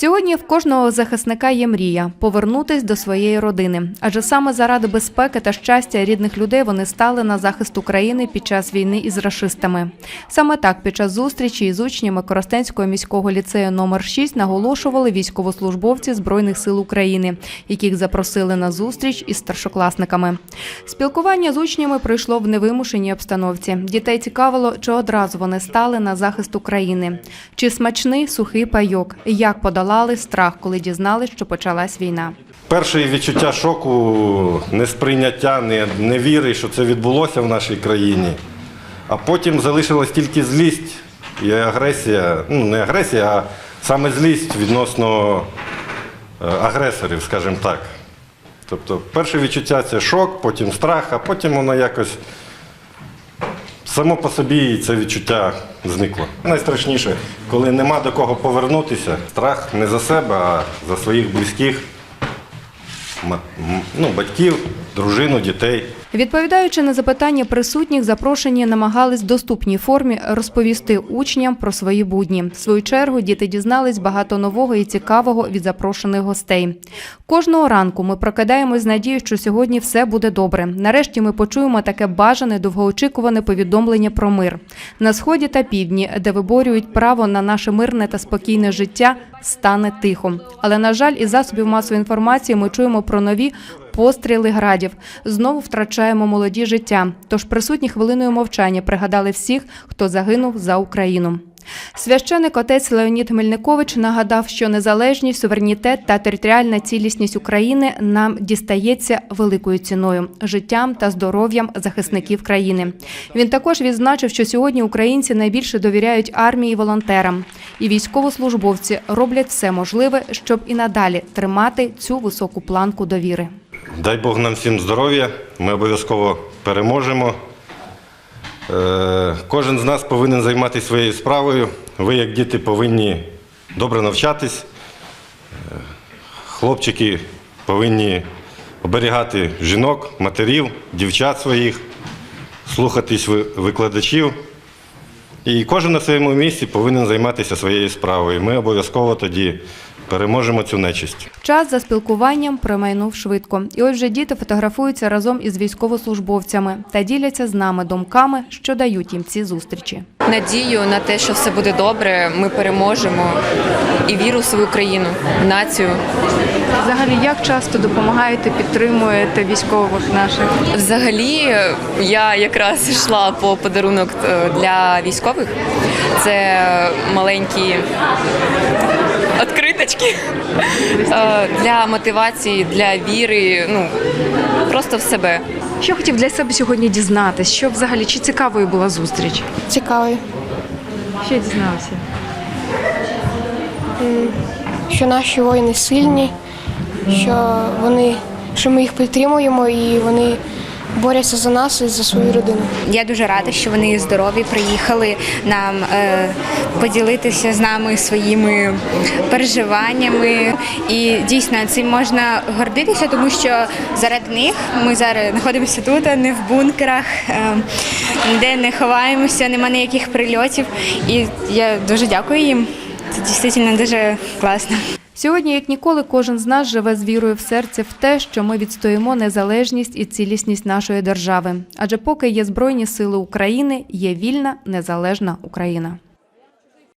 Сьогодні в кожного захисника є мрія повернутись до своєї родини, адже саме заради безпеки та щастя рідних людей вони стали на захист України під час війни із рашистами. Саме так під час зустрічі із учнями Коростенського міського ліцею номер 6 наголошували військовослужбовці збройних сил України, яких запросили на зустріч із старшокласниками. Спілкування з учнями пройшло в невимушеній обстановці. Дітей цікавило, чи одразу вони стали на захист України, чи смачний сухий пайок, як подолали страх, коли дізналися, що почалась війна. Перше відчуття шоку, несприйняття, не, невіри, що це відбулося в нашій країні. А потім залишилась тільки злість і агресія, ну не агресія, а саме злість відносно е, агресорів, скажімо так. Тобто перше відчуття це шок, потім страх, а потім воно якось само по собі це відчуття зникло. Найстрашніше, коли нема до кого повернутися, страх не за себе, а за своїх близьких, ну, батьків, дружину, дітей. Відповідаючи на запитання присутніх, запрошені намагались в доступній формі розповісти учням про свої будні. В свою чергу діти дізнались багато нового і цікавого від запрошених гостей. Кожного ранку ми прокидаємось з надією, що сьогодні все буде добре. Нарешті ми почуємо таке бажане, довгоочікуване повідомлення про мир. На сході та півдні, де виборюють право на наше мирне та спокійне життя, стане тихо. Але на жаль, із засобів масової інформації ми чуємо про нові постріли градів. Знову втрачаємо молоді життя. Тож присутні хвилиною мовчання пригадали всіх, хто загинув за Україну. Священик отець Леонід Мельникович нагадав, що незалежність, суверенітет та територіальна цілісність України нам дістається великою ціною життям та здоров'ям захисників країни. Він також відзначив, що сьогодні українці найбільше довіряють армії і волонтерам, і військовослужбовці роблять все можливе, щоб і надалі тримати цю високу планку довіри. Дай Бог нам всім здоров'я, ми обов'язково переможемо. Е, Кожен з нас повинен займатися своєю справою. Ви, як діти, повинні добре навчатись. Е, Хлопчики повинні оберігати жінок, матерів, дівчат своїх, слухатись викладачів. І кожен на своєму місці повинен займатися своєю справою. Ми обов'язково тоді переможемо цю нечисть. Час за спілкуванням промайнув швидко. І ось вже діти фотографуються разом із військовослужбовцями та діляться з нами думками, що дають їм ці зустрічі. надію на те, що все буде добре, ми переможемо і віру в свою країну, в націю. Взагалі, як часто допомагаєте, підтримуєте військових наших? Взагалі, я якраз йшла по подарунок е, для військових. Це маленькі відкриточки е, для мотивації, для віри. Ну просто в себе. Що хотів для себе сьогодні дізнатись? Що взагалі чи цікавою була зустріч? Цікавий, Що дізнався? що наші воїни сильні, що вони, що ми їх підтримуємо і вони борються за нас і за свою родину. Я дуже рада, що вони здорові, приїхали нам е, поділитися з нами своїми переживаннями. І дійсно цим можна гордитися, тому що заради них ми зараз знаходимося тут, а не в бункерах, е, ніде не ховаємося, нема ніяких прильотів. І я дуже дякую їм. Це дійсно дуже класно. Сьогодні, як ніколи, кожен з нас живе з вірою в серці в те, що ми відстоїмо незалежність і цілісність нашої держави. Адже поки є збройні сили України, є вільна незалежна Україна.